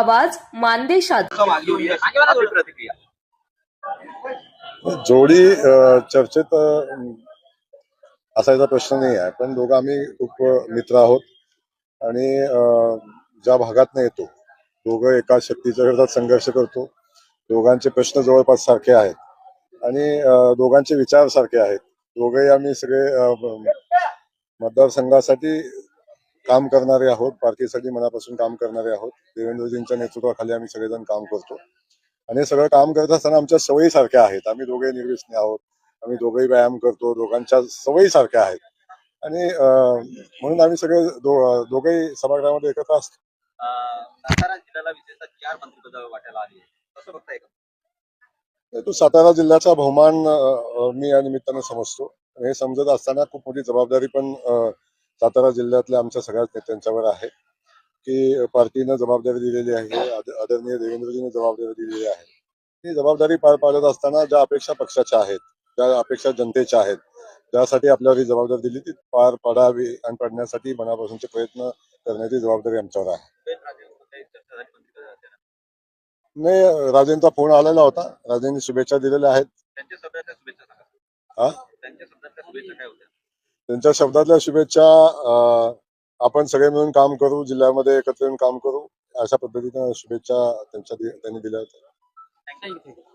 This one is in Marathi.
आवाज मानदेशात. जोडी चर्चेत असायचा प्रश्न नाही आहे पण दोघं आम्ही खूप मित्र आहोत. आणि ज्या भागात येतो दोघं एका शक्तीच्या विरोधात संघर्ष करतो. दोघांचे प्रश्न जवळपास सारखे आहेत. आणि दोघांचे विचार सारखे आहेत. दोघंही आम्ही सगळे मतदारसंघासाठी काम करणारे आहोत पार्टीसाठी मनापासून काम करणारे आहोत. देवेंद्रजींच्या नेतृत्वाखाली आम्ही सगळेजण काम करतो. आणि हे सगळं काम करत असताना आमच्या सवयी सारख्या आहेत. आम्ही दोघे निर्व्यसनी आहोत. आम्ही दोघेही व्यायाम करतो. दोघांच्या सवयी सारख्या आहेत. आणि म्हणून आम्ही सगळे दोघेही सभागृहामध्ये एकत्र असतो. सातारा जिल्ह्याला विशेषतः चार मंत्रिपद वाटायला आली कसं बघताय का? तो सातारा जिल्ह्याचा बहुमान मी या निमित्तानं समजतो. आणि हे समजत असताना खूप मोठी जबाबदारी पण सातारा जिल्ह्यातल्या आमच्या सगळ्याच नेत्यांच्यावर आहे की पार्टीनं जबाबदारी दिलेली आहे आद- आदरणीय देवेंद्रजीने जबाबदारी दिलेली आहे. ही जबाबदारी पार पाडत असताना ज्या अपेक्षा पक्षाच्या आहेत ज्या अपेक्षा जनतेच्या आहेत ज्यासाठी आपल्यावर ही जबाबदारी दिली ती पार पाडावी आणि पाडण्यासाठी मनापासूनचे प्रयत्न करण्याची जबाबदारी आमच्यावर आहे. नाही राजेंचा फोन आलेला होता. राजेंनी शुभेच्छा दिलेल्या आहेत. त्यांच्या शब्दातल्या शुभेच्छा आपण सगळे मिळून काम करू जिल्ह्यामध्ये एकत्र येऊन काम करू अशा पद्धतीनं शुभेच्छा त्यांच्या त्यांनी दिल्या होत्या.